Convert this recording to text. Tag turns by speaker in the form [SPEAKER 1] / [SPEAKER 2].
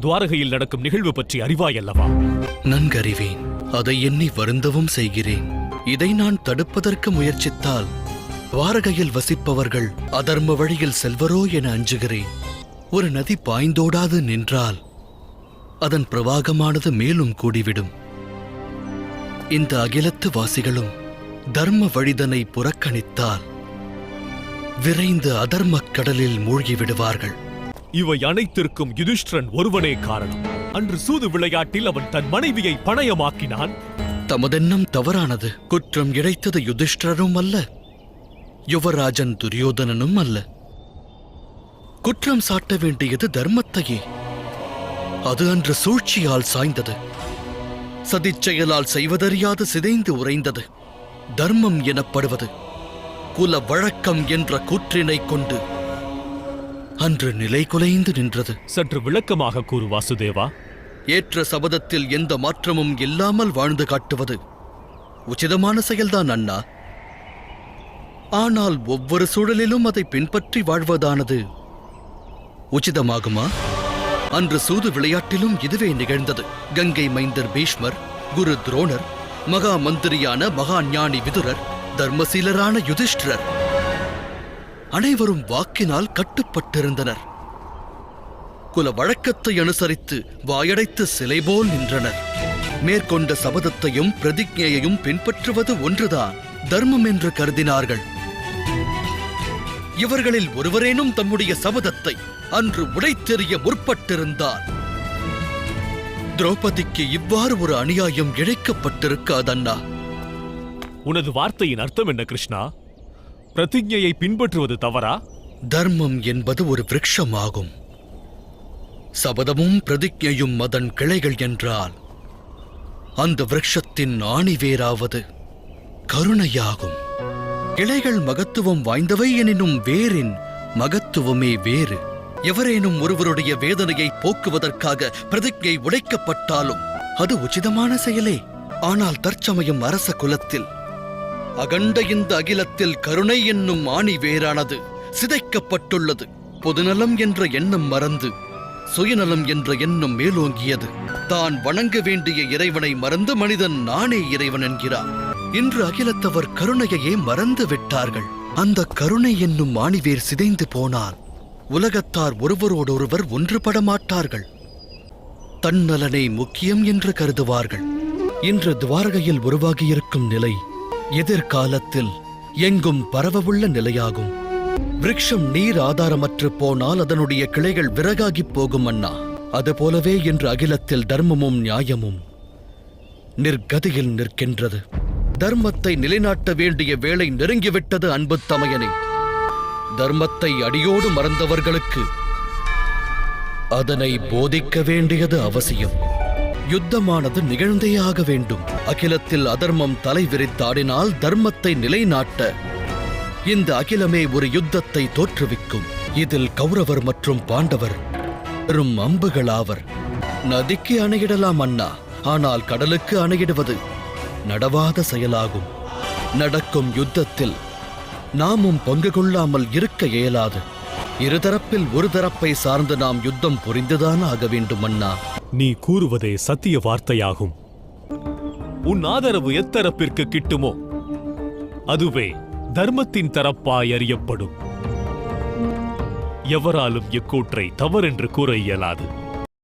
[SPEAKER 1] துவாரகையில் நடக்கும் நிகழ்வு பற்றி அறிவாய் அல்லவா
[SPEAKER 2] நன்கறிவேன். அதை எண்ணி வருந்தவும் செய்கிறேன். இதை நான் தடுப்பதற்கு முயற்சித்தால் துவாரகையில் வசிப்பவர்கள் அதர்ம வழியில் செல்வரோ என அஞ்சுகிறேன். ஒரு நதி பாய்ந்தோடாது நின்றால் அதன் பிரவாகமானது மேலும் கூடிவிடும். இந்த அகிலத்து வாசிகளும் தர்ம வழிதனை புறக்கணித்தால் விரைந்து அதர்மக் கடலில் மூழ்கி விடுவார்கள்.
[SPEAKER 1] இவை அனைத்திற்கும் யுதிஷ்டிரன் ஒருவனே காரணம். அன்று சூது விளையாட்டில் அவன் தன் மனைவியை பணயமாக்கினான்.
[SPEAKER 2] தமதெண்ணம் தவறானது. குற்றம் இழைத்தது யுதிஷ்டரும் அல்ல. யுவராஜன் துரியோதனனும் அல்ல. குற்றம் சாட்ட வேண்டியது தர்மத்தையே. அது அன்று சூழ்ச்சியால் சாய்ந்தது. சதிச்செயலால் செய்வதறியாது சிதைந்து உறைந்தது. தர்மம் எனப்படுவது. குல வழக்கம் என்ற கூற்றினைக் கொண்டு அன்று நிலை குலைந்து நின்றது.
[SPEAKER 1] சற்று விளக்கமாக கூறு வாசுதேவா.
[SPEAKER 2] ஏற்ற சபதத்தில் எந்த மாற்றமும் இல்லாமல் வாழ்ந்து காட்டுவது உச்சிதமான செயல்தான் அண்ணா. ஆனால் ஒவ்வொரு சூழலிலும் அதை பின்பற்றி வாழ்வதானது உச்சிதமாகுமா? அன்று சூது விளையாட்டிலும் இதுவே நிகழ்ந்தது. கங்கை மைந்தர் பீஷ்மர் குரு துரோணர் மகா மந்திரியான மகா ஞானி விதுரர் தர்மசீலரான யுதிஷ்டிரர். அனைவரும் வாக்கினால் கட்டுப்பட்டிருந்தனர். குல வழக்கத்தை அனுசரித்து வாயடைத்து சிலை போல் நின்றனர். மேற்கொண்ட சபதத்தையும் பிரதிஜையையும் பின்பற்றுவது ஒன்றுதான் தர்மம் என்று கருதினார்கள். இவர்களில் ஒருவரேனும் தம்முடைய சபதத்தை அன்று உடைத்தெறிய முற்பட்டிருந்தார். திரௌபதிக்கு இவ்வாறு ஒரு அநியாயம் இழைக்கப்பட்டிருக்காதண்ணா.
[SPEAKER 1] உனது வார்த்தையின் அர்த்தம் என்ன கிருஷ்ணா? பிரதிஜையை பின்பற்றுவது தவறா?
[SPEAKER 2] தர்மம் என்பது ஒரு விரக்ஷமாகும். சபதமும் பிரதிஜையும் அதன் கிளைகள் என்றால் அந்த விருட்சத்தின் ஆணிவேராவது கருணையாகும். கிளைகள் மகத்துவம் வாய்ந்தவை எனினும் வேரின் மகத்துவமே வேறு. எவரேனும் ஒருவருடைய வேதனையை போக்குவதற்காக பிரதிஜை உடைக்கப்பட்டாலும் அது உச்சிதமான செயலே. ஆனால் தற்சமயம் அரச குலத்தில் அகண்ட இந்த அகிலத்தில் கருணை என்னும் ஆணி வேறானது சிதைக்கப்பட்டுள்ளது. பொதுநலம் என்ற எண்ணம் மறந்து சுயநலம் என்ற எண்ணம் மேலோங்கியது. தான் வணங்க வேண்டிய இறைவனை மறந்து மனிதன் நானே இறைவன் என்கிறார். இன்று அகிலத்தவர் கருணையையே மறந்து விட்டார்கள். அந்த கருணை என்னும் மாணிவேர் சிதைந்து போனால் உலகத்தார் ஒருவரோடொருவர் ஒன்றுபட மாட்டார்கள் தன்னலனை முக்கியம் என்று கருதுவார்கள். இன்று துவாரகையில் உருவாகியிருக்கும் நிலை எதிர்காலத்தில் எங்கும் பரவவுள்ள நிலையாகும். விரக்ஷம் நீர் ஆதாரமற்று போனால் அதனுடைய கிளைகள் விறகாகிப் போகும் அண்ணா. அதுபோலவே இன்று அகிலத்தில் தர்மமும் நியாயமும் நிர்கதியில் நிற்கின்றது. தர்மத்தை நிலைநாட்ட வேண்டிய வேளை நெருங்கிவிட்டது அன்பு தமையனே. தர்மத்தை அடியோடு மறந்தவர்களுக்கு அதனை போதிக்க வேண்டியது அவசியம். யுத்தமானது நிகழ்ந்தே ஆக வேண்டும். அகிலத்தில் அதர்மம் தலை விரித்தாடினால் தர்மத்தை நிலைநாட்ட இந்த அகிலமே ஒரு யுத்தத்தை தோற்றுவிக்கும். இதில் கௌரவர் மற்றும் பாண்டவர் பெரும் அம்புகளாவர். நதிக்கு அணையிடலாம் அண்ணா ஆனால் கடலுக்கு அணையிடுவது நடவாத செயலாகும். நடக்கும் யுத்தத்தில் நாமும் பங்கு கொள்ளாமல் இருக்க இயலாது. இருதரப்பில் ஒரு தரப்பை சார்ந்து நாம் யுத்தம் புரிந்துதான் ஆக வேண்டும் அண்ணா
[SPEAKER 1] நீ கூறுவதே சத்திய வார்த்தையாகும். உன் ஆதரவு எத்தரப்பிற்கு கிட்டுமோ அதுவே தர்மத்தின் தரப்பாய் அறியப்படும். எவராலும் இக்கூற்றை தவறென்று கூற இயலாது.